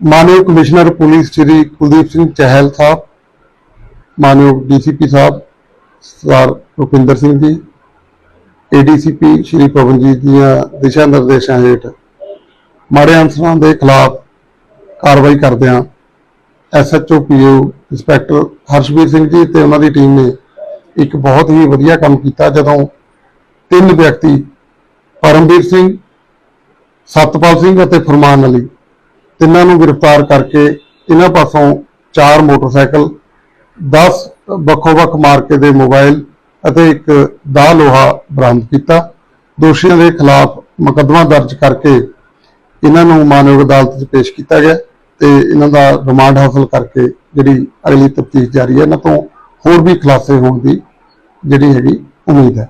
ਮਾਨਯੋਗ commissioner police Shri Kuldeep Singh Chahal ਸਾਹਿਬ, ਮਾਨਯੋਗ DCP ਸਾਹਿਬ ਸਰਦਾਰ ਰੁਪਿੰਦਰ ਸਿੰਘ ਜੀ, ਏਡੀਸੀਪੀ ਸ਼੍ਰੀ ਪਵਨਜੀਤ ਦੀਆਂ ਦਿਸ਼ਾ ਨਿਰਦੇਸ਼ਾਂ ਹੇਠ ਮਾੜੇ ਅਨਸਰਾਂ ਦੇ ਖਿਲਾਫ ਕਾਰਵਾਈ ਕਰਦਿਆਂ ਐਸਐਚਓ ਪੀਓ ਇੰਸਪੈਕਟਰ ਹਰਸ਼ਵੀਰ ਸਿੰਘ ਜੀ ਤੇ ਉਹਨਾਂ ਦੀ ਟੀਮ ਨੇ ਇੱਕ ਬਹੁਤ ਹੀ ਵਧੀਆ ਕੰਮ ਕੀਤਾ ਜਦੋਂ ਤਿੰਨ ਵਿਅਕਤੀ ਪਰਮਵੀਰ ਸਿੰਘ, ਸਤਪਾਲ ਸਿੰਘ ਅਤੇ ਫਰਮਾਨ ਅਲੀ ਤਿੰਨਾਂ ਨੂੰ ਗ੍ਰਿਫਤਾਰ ਕਰਕੇ ਇਹਨਾਂ ਪਾਸੋਂ ਚਾਰ ਮੋਟਰਸਾਈਕਲ 10 ਵੱਖੋ-ਵੱਖ ਮਾਰਕੇ ਦੇ ਮੋਬਾਈਲ ਅਤੇ ਇੱਕ ਦਾ ਲੋਹਾ ਬਰਾਮਦ ਕੀਤਾ। ਦੋਸ਼ੀਆਂ ਦੇ ਖਿਲਾਫ ਮੁਕੱਦਮਾ ਦਰਜ ਕਰਕੇ ਇਹਨਾਂ ਨੂੰ ਮਾਨਵ ਅਦਾਲਤ 'ਚ ਪੇਸ਼ ਕੀਤਾ ਗਿਆ ਤੇ ਇਹਨਾਂ ਦਾ ਰਿਮਾਂਡ ਹਾਸਲ ਕਰਕੇ ਜਿਹੜੀ ਅਗਲੀ ਤਫਤੀਸ਼ ਜਾਰੀ ਹੈ, ਇਹਨਾਂ ਤੋਂ ਹੋਰ ਵੀ ਖੁਲਾਸੇ ਹੋਣ ਦੀ ਜਿਹੜੀ ਹੈਗੀ ਉਮੀਦ ਹੈ।